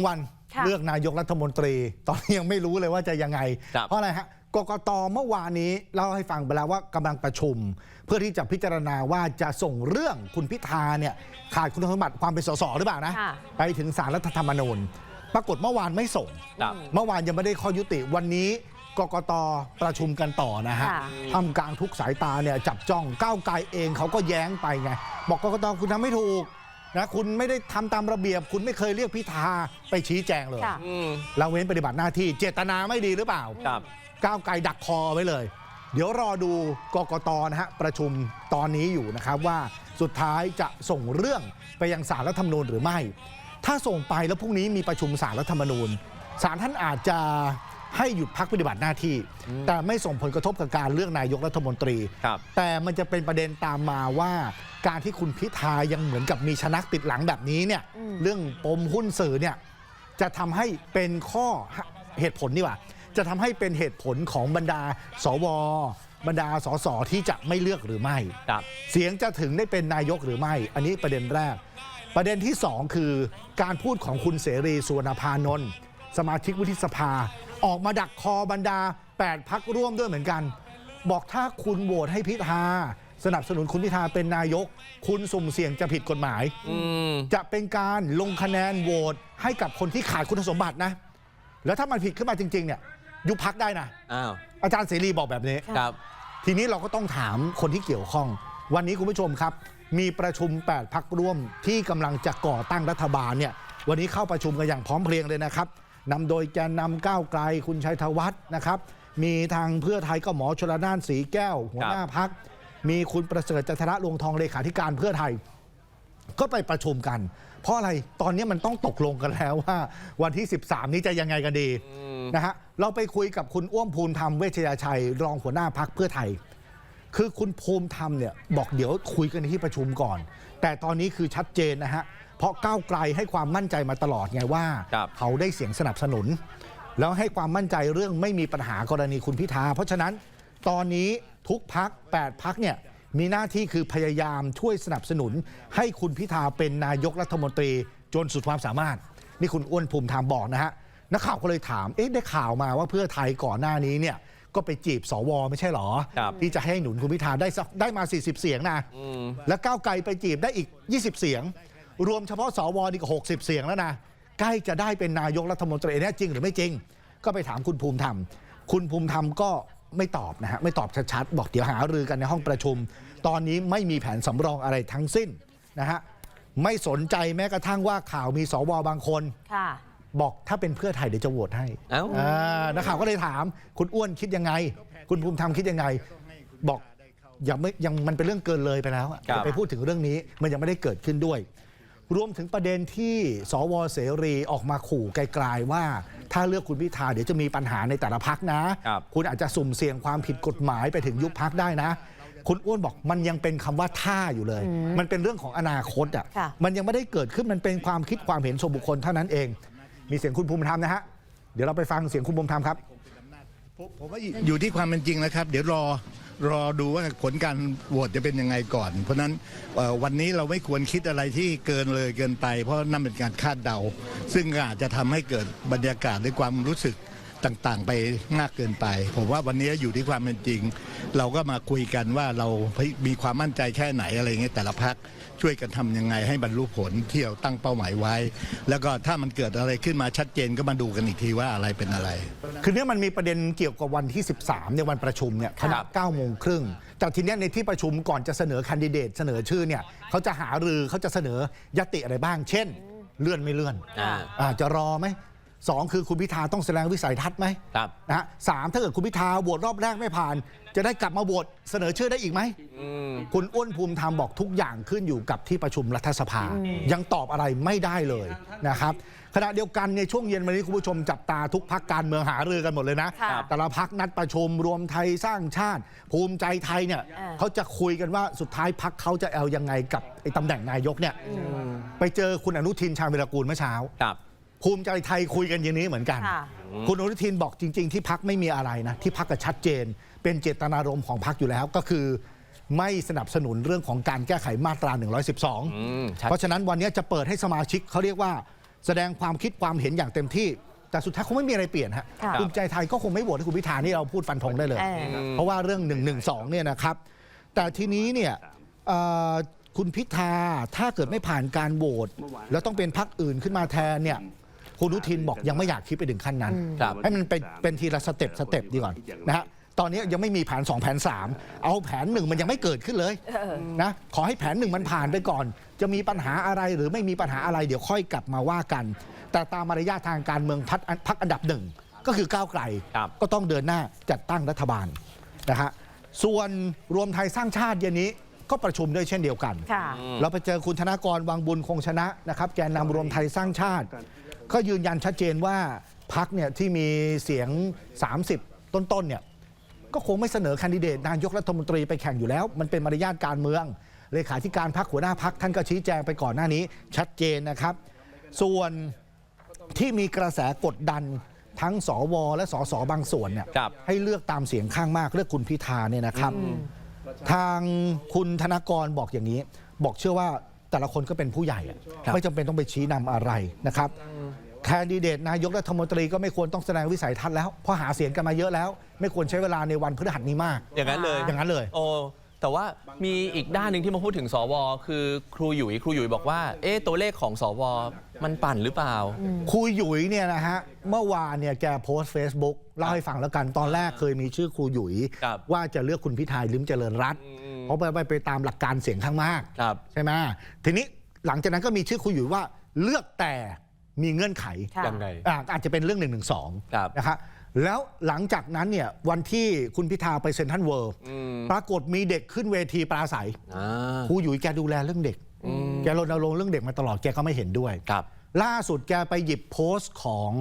2 วันค่ะ เลือกนายกรัฐมนตรี ตอนนี้ยังไม่รู้เลยว่าจะยังไง ครับ เพราะอะไรฮะกกตเมื่อวานนี้เล่าให้ฟังไปแล้วว่ากำลังประชุม เพื่อที่จะพิจารณาว่าจะส่งเรื่องคุณพิธาเนี่ยขาดคุณสมบัติความเป็นสสหรือเปล่านะ ค่ะ ไปถึงสารรัฐธรรมนูญ ปรากฏเมื่อวานไม่ส่ง ครับ เมื่อวานยังไม่ได้ข้อยุติวันนี้กกตประชุมกันต่อนะฮะค่ะทำกลางทุกสายตาเนี่ยจับจ้องก้าวไกลเองเขาก็แย้งไปไง บอกกกตคุณทำไม่ถูก นะคุณไม่ได้ทำตามระเบียบ คุณไม่เคยเรียกพิธาไปชี้แจงเลยค่ะ อืมละเว้นปฏิบัติหน้าที่เจตนาไม่ดีหรือเปล่า ครับ ก้าวไกลดักคอไว้เลย เดี๋ยวรอดูกกตนะฮะประชุมตอนนี้อยู่นะครับว่าสุดท้ายจะส่งเรื่องไปยังสารรัฐธรรมนูญหรือไม่ ถ้าส่งไปแล้วพรุ่งนี้มีประชุมสารรัฐธรรมนูญสารท่านอาจจะ ให้หยุดพักปฏิบัติหน้าที่ แต่ไม่ส่งผลกระทบกับการเลือกนายกรัฐมนตรี ครับแต่มันจะเป็นประเด็นตามมาว่า การที่คุณพิธายังเหมือนกับมีชนักติดหลังแบบนี้เนี่ยอืม เรื่องปมหุ้นสื่อเนี่ยจะทำให้เป็นข้อเหตุผลนี่ว่า จะทำให้เป็นเหตุผลของบรรดาสว บรรดาสสที่จะไม่เลือกหรือไม่ ครับ เสียงจะถึงได้เป็นนายกหรือไม่ อันนี้ประเด็นแรก ประเด็นที่ 2 คือการพูดของคุณเสรีสุวรรณพานนท์สมาชิกวุฒิสภา ออกมาดักคอบรรดา 8 พักร่วมด้วยเหมือนกัน บอกถ้าคุณโหวตให้พิธา สนับสนุนคุณพิธาเป็นนายก คุณสุ่มเสี่ยงจะผิดกฎหมายอืมจะเป็นการลงคะแนนโหวตให้กับคนที่ขาดคุณสมบัตินะ แล้วถ้ามันผิดขึ้นมาจริง ๆ เนี่ยยุบพักได้นะอ้าวอาจารย์เสรีบอกแบบนี้ครับ ทีนี้เราก็ต้องถามคนที่เกี่ยวข้อง วันนี้คุณผู้ชมครับ มีประชุม 8 พักร่วมที่กำลังจะก่อตั้งรัฐบาลเนี่ยวันนี้เข้าประชุมกันอย่างพร้อมเพรียงเลยนะครับ นำโดยแกนนำก้าวไกลคุณชัยธวัฒน์นะครับ มีทางเพื่อไทยก็หมอชลนานสีแก้ว หัวหน้าพัก มีคุณประเสริฐจันทระลวงทองเลขาธิการเพื่อไทย ก็ไปประชุมกัน เพราะอะไรตอนนี้มันต้องตกลงกันแล้วว่า วันที่ 13 นี้จะยังไงกันดีนะฮะเราไปคุยกับคุณอ้วมภูมิธรรมเวชยาชัย รองหัวหน้าพักเพื่อไทย คือคุณภูมิธรรมเนี่ยบอกเดี๋ยวคุยกันในที่ประชุมก่อน แต่ตอนนี้คือชัดเจนนะฮะ เพราะก้าวไกลให้ความมั่นใจมาตลอดไงว่า ครับเขาได้เสียงสนับสนุน แล้วให้ความมั่นใจเรื่องไม่มีปัญหากรณีคุณพิธา เพราะฉะนั้นตอนนี้ทุกพัก8พักเนี่ยมีหน้าที่คือพยายามช่วยสนับสนุน ให้คุณพิธาเป็นนายกรัฐมนตรีจนสุดความสามารถ นี่คุณอ้วนภูมิธรรมบอกนะฮะนักข่าวก็เลยถามเอ๊ะได้ข่าวมาว่าเพื่อไทยก่อนหน้านี้เนี่ย ก็ไปจีบสวไม่ใช่หรอครับที่จะให้หนุนคุณพิธาได้สักได้มา 40 เสียงนะอืมแล้วก้าวไกลไปจีบได้อีก 20 เสียง รวมเฉพาะสวนี่ก็60 เสียงแล้วนะใกล้จะได้เป็นนายกรัฐมนตรีแน่จริงหรือไม่จริง ก็ไปถามคุณภูมิธรรม คุณภูมิธรรมก็ไม่ตอบนะฮะไม่ตอบชัดๆบอกเดี๋ยวหารือกันในห้องประชุม ตอนนี้ไม่มีแผนสำรองอะไรทั้งสิ้นนะฮะไม่สนใจแม้กระทั่งว่าข่าวมีสวบางคนค่ะ บอกถ้าเป็นเพื่อไทยเดี๋ยวจะโหวตให้เอ้า อ่านักข่าวก็เลยถาม คุณอ้วนคิดยังไง คุณภูมิธรรมคิดยังไง บอกยังไม่ยังมันเป็นเรื่องเกินเลยไปแล้วอะครับ อย่าไปพูดถึงเรื่องนี้มันยังไม่ได้เกิดขึ้นด้วย รวมถึงประเด็นที่สวเสรีออกมาขู่ไกลๆว่า ถ้าเลือกคุณพิธาเดี๋ยวจะมีปัญหาในแต่ละพักนะ ครับ คุณอาจจะสุ่มเสี่ยงความผิดกฎหมายไปถึงยุบพักได้นะ คุณอ้วนบอกมันยังเป็นคำว่าท่าอยู่เลย มันเป็นเรื่องของอนาคตอะ ค่ะ มันยังไม่ได้เกิดขึ้นมันเป็นความคิดความเห็นส่วนบุคคลเท่านั้นเอง มีเสียงคุณภูมิธรรมนะฮะ เดี๋ยวเราไปฟังเสียงคุณภูมิธรรมครับ ผมผมว่าอยู่ที่ความเป็นจริงนะครับ เดี๋ยวรอรอดูว่าผลการโหวตจะเป็นยังไงก่อน เพราะนั้นวันนี้เราไม่ควรคิดอะไรที่เกินเลยเกินไป เพราะนั่นเป็นการคาดเดา ซึ่งอาจจะทำให้เกิดบรรยากาศหรือความรู้สึก ต่างๆ ไปมากเกินไป ผมว่าวันนี้อยู่ที่ความเป็นจริง เราก็มาคุยกันว่าเรามีความมั่นใจแค่ไหนอะไรเงี้ยแต่ละพักช่วยกันทำยังไงให้บรรลุผลที่เราตั้งเป้าหมายไว้ แล้วก็ถ้ามันเกิดอะไรขึ้นมาชัดเจนก็มาดูกันอีกทีว่าอะไรเป็นอะไร คือเนี่ยมันมีประเด็นเกี่ยวกับวันที่ 13 ในยวันประชุมเนี่ยขณะ9โมงครึ่งแต่ทีเนี้ยในที่ประชุมก่อนจะเสนอแคนดิเดตเสนอชื่อเนี่ยเขาจะหารือเขาจะเสนอยติอะไรบ้าง เช่น เลื่อนไม่เลื่อนอ่าอ่าจะรอไหม สองคือคุณพิธาต้องแสดงวิสัยทัศน์ไหมครับนะฮะสามถ้าเกิดคุณพิธาโหวตรอบแรกไม่ผ่าน จะได้กลับมาโหวตเสนอชื่อได้อีกไหมอืมคุณอ้วนภูมิธรรมบอกทุกอย่างขึ้นอยู่กับที่ประชุมรัฐสภา ยังตอบอะไรไม่ได้เลยนะครับขณะเดียวกันในช่วงเย็นวันนี้คุณผู้ชมจับตาทุกพักการเมืองหารือกันหมดเลยนะค่ะแต่ละพักนัดประชุมรวมไทยสร้างชาติ ภูมิใจไทยเนี่ยอ่าเขาจะคุยกันว่าสุดท้ายพักเขาจะเอายังไงกับไอ้ตำแหน่งนายกเนี่ยไปเจอคุณอนุทินชาญวิรากูลเมื่อเช้าครับ ภูมิใจไทยคุยกันอย่างนี้เหมือนกัน ค่ะคุณอนุทินบอกจริง ๆ ที่พักไม่มีอะไรนะ ที่พักก็ชัดเจน เป็นเจตนารมณ์ของพักอยู่แล้วก็คือ ไม่สนับสนุนเรื่องของการแก้ไขมาตรา อืม112 ชัด เพราะฉะนั้นวันนี้จะเปิดให้สมาชิกเขาเรียกว่า แสดงความคิดความเห็นอย่างเต็มที่ แต่สุดท้ายคงไม่มีอะไรเปลี่ยนฮะค่ะ ภูมิใจไทยก็คงไม่โหวตให้คุณพิธานี่เราพูดฟันธงได้เลย เออ เพราะว่าเรื่อง1นึเนี่ยนะครับ แต่ทีนี้เนี่ยเอ่อคุณพิธาถ้าเกิดไม่ผ่านการโหวตแล้วต้องเป็นพักอื่นขึ้นมาแทนเนี่ย คุณอนุทินบอกยังไม่อยากคิดไปถึงขั้นนั้น ครับ ให้มันเป็นเป็นทีละสเต็ปสเต็ปดีก่อนนะฮะตอนนี้ยังไม่มีแผน 2 แผน 3 เอาแผนหนึ่งมันยังไม่เกิดขึ้นเลยนะขอให้แผนหนึ่งมันผ่านไปก่อน จะมีปัญหาอะไรหรือไม่มีปัญหาอะไรเดี๋ยวค่อยกลับมาว่ากัน แต่ตามมารยาททางการเมืองพักพักอันดับหนึ่งก็คือก้าวไกล ครับ ก็ต้องเดินหน้าจัดตั้งรัฐบาลนะฮะส่วนรวมไทยสร้างชาติเย็นนี้ก็ประชุมด้วยเช่นเดียวกัน ค่ะ เราไปเจอคุณธนากรวังบุญคงชนะนะครับแกนนำรวมไทยสร้างชาติ ก็ยืนยันชัดเจนว่าพักเนี่ยที่มีเสียง 30 ต้นๆเนี่ยก็คงไม่เสนอแคนดิเดตนายกรัฐมนตรีไปแข่งอยู่แล้ว มันเป็นมารยาทการเมือง เลขาธิการพักหัวหน้าพักท่านก็ชี้แจงไปก่อนหน้านี้ ชัดเจนนะครับ ส่วนที่มีกระแสกดดันทั้งสวและสสบางส่วนเนี่ยครับให้เลือกตามเสียงข้างมากเลือกคุณพิธาเนี่ยนะครับ ทางคุณธนากรบอกอย่างนี้ บอกเชื่อว่า แต่ละคนก็เป็นผู้ใหญ่อะครับไม่จำเป็นต้องไปชี้นำอะไรนะครับแคนดิเดตนายกรัฐมนตรีก็ไม่ควรต้องแสดงวิสัยทัศน์แล้วเพราะหาเสียงกันมาเยอะแล้ว ไม่ควรใช้เวลาในวันพฤหัสนี้มาก อย่างนั้นเลย อย่างนั้นเลย โอ้แต่ว่ามีอีกด้านหนึ่งที่มาพูดถึงสว คือครูหยุยครูหยุยบอกว่า เอ๊ะตัวเลขของสว มันปั่นหรือเปล่า ครูหยุยเนี่ยนะฮะเมื่อวานเนี่ยแกโพสต์ Facebook เล่าให้ฟังแล้วกันตอนแรกเคยมีชื่อครูหยุย ครับว่าจะเลือกคุณพิธาลิมเจริญรัตน์ เพราะไปไปไปตามหลักการเสียงข้างมากครับ ใช่ไหมทีนี้หลังจากนั้นก็มีชื่อครูหยุยว่าเลือกแต่มีเงื่อนไขค่ะ ยังไง อ่าอาจจะเป็นเรื่อง1นึครับ นะครับแล้วหลังจากนั้นเนี่ยวันที่คุณพิธาไปเซ็นทรัลเวิลด์อืมปรากฏมีเด็กขึ้นเวทีปราศัยอ่าครูหยุยแกดูแลเรื่องเด็ก แกรณรงค์เรื่องเด็กมาตลอดแกก็ไม่เห็นด้วย ครับ ล่าสุดแกไปหยิบโพสต์ของ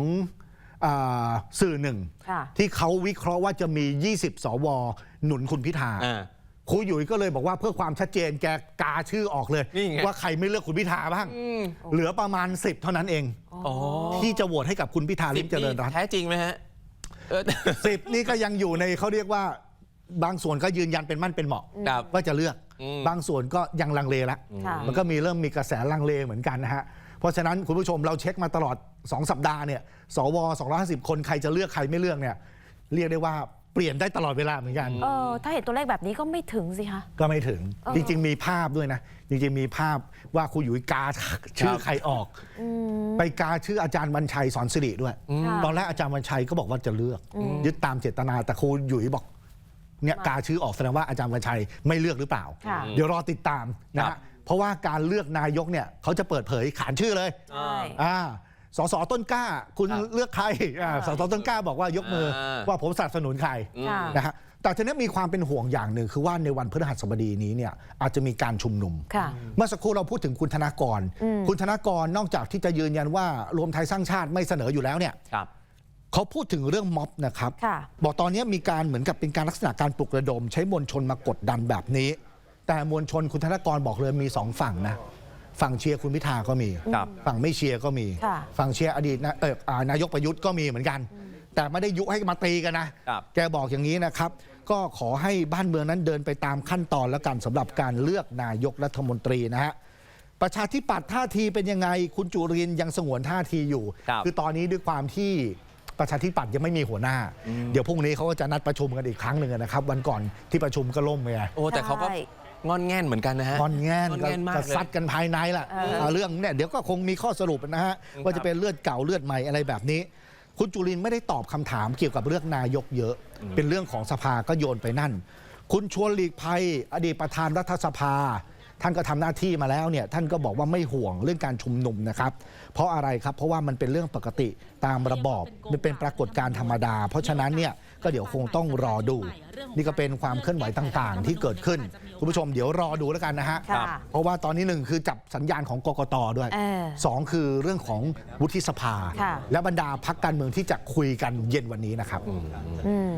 อาสื่อหนึ่ง ค่ะ ที่เขาวิเคราะห์ว่าจะมี 20 สว หนุนคุณพิธา อ่า ครูหยุยก็เลยบอกว่าเพื่อความชัดเจนแกกาชื่อออกเลย นี่ไง ว่าใครไม่เลือกคุณพิธาบ้าง เหลือประมาณ 10 เท่านั้นเอง อ๋อที่จะโหวตให้กับคุณพิธาลิมเจริญรัตน์ แท้จริงไหมฮะเออ สิบนี่ก็ยังอยู่ในเขาเรียกว่าบางส่วนก็ยืนยันเป็นมั่นเป็นเหมาะครับว่าจะเลือก อืม บางส่วนก็ยังลังเลละค่ะ มันก็มีเริ่มมีกระแสลังเลเหมือนกันนะฮะ เพราะฉะนั้นคุณผู้ชมเราเช็คมาตลอด 2 สัปดาห์เนี่ยสว 250 คนใครจะเลือกใครไม่เลือกเนี่ยเรียกได้ว่าเปลี่ยนได้ตลอดเวลาเหมือนกัน เออถ้าเห็นตัวเลขแบบนี้ก็ไม่ถึงสิคะ ก็ไม่ถึงเออ จริง ๆ มีภาพด้วยนะ จริง ๆ มีภาพว่าครูหยุยกาชื่อใครออกไปกาชื่ออาจารย์วันชัยสอนสิริด้วย ค่ะ ตอนแรกอาจารย์วันชัยก็บอกว่าจะเลือก ยึดตามเจตนาแต่ครูหยุยบอกเนี่ยกาชื่อออกแสดงว่าอาจารย์วันชัยไม่เลือกหรือเปล่า ค่ะ เดี๋ยวรอติดตามนะครัฮะบ เพราะว่าการเลือกนายกเนี่ยเขาจะเปิดเผยขานชื่อเลย ใช่ อ่า สสต้นกล้า คุณครับเลือกใครอ่าสสต้นกล้าบอกว่ายกมืออา ว่าผมสนับสนุนใครค่ะ นะฮะแต่ทีนี้มีความเป็นห่วงอย่างหนึ่งคือว่าในวันพฤหัสบดีนี้เนี่ยอาจจะมีการชุมนุม ค่ะ เมื่อสักครู่เราพูดถึงคุณธนากรคุณธนากรนอกจากที่จะยืนยันว่ารวมไทยสร้างชาติไม่เสนออยู่แล้วเนี่ยครับ เขาพูดถึงเรื่องม็อบนะครับ ค่ะ บอกตอนนี้มีการเหมือนกับเป็นการลักษณะการปลุกระดม ใช้มวลชนมากดดันแบบนี้ แต่มวลชนคุณธนากรบอกเลยมีสองฝั่งนะ ฝั่งเชียร์คุณพิธาก็มี ครับฝั่งไม่เชียร์ก็มี ค่ะ ฝั่งเชียร์อดีตนะเอออ่านายกประยุทธ์ก็มีเหมือนกัน แต่ไม่ได้ยุให้มาตีกันนะ ครับ แกบอกอย่างนี้นะครับ ก็ขอให้บ้านเมืองนั้นเดินไปตามขั้นตอนแล้วกันสำหรับการเลือกนายกรัฐมนตรีนะฮะประชาธิปัตย์ท่าทีเป็นยังไง คุณจุรินทร์ยังสงวนท่าทีอยู่ครับอตอนนี้ด้วยความที่ประชาธิปัตย์ยังไม่มีหัวหน้า เดี๋ยวพรุ่งนี้เขาก็จะนัดประชุมกันอีกครั้งหนึ่งนะครับ วันก่อนที่ประชุมก็ล่มไปไงโอ้แต่เขาก็ใช่ งอนแง่นเหมือนกันนะฮะ งอนแง่นงอนก็แง่นมากก็เลยซัดกันภายในล่ะเออเอาเรื่องเนี่ยเดี๋ยวก็คงมีข้อสรุปนะฮะว่าจะเป็นเลือดเก่าเลือดใหม่อะไรแบบนี้ คุณจุลินทร์ไม่ได้ตอบคำถามเกี่ยวกับเรื่องนายกเยอะ เป็นเรื่องของสภาก็โยนไปนั่น คุณชวนหลีกภัย อดีตประธานรัฐสภา ท่านก็ทำหน้าที่มาแล้วเนี่ยท่านก็บอกว่าไม่ห่วงเรื่องการชุมนุมนะครับ เพราะอะไรครับเพราะว่ามันเป็นเรื่องปกติตามระบอบมันเป็นปรากฏการณ์ธรรมดา เพราะฉะนั้นเนี่ยก็เดี๋ยวคงต้องรอดู นี่ก็เป็นความเคลื่อนไหวต่างๆ ที่เกิดขึ้นคุณผู้ชมเดี๋ยวรอดูแล้วกันนะฮะค่ะเพราะว่าตอนนี้หนึ่งคือจับสัญญาณของกกตด้วยเออสองคือเรื่องของวุฒิสภาค่ะและบรรดาพักการเมืองที่จะคุยกันเย็นวันนี้นะครับอืม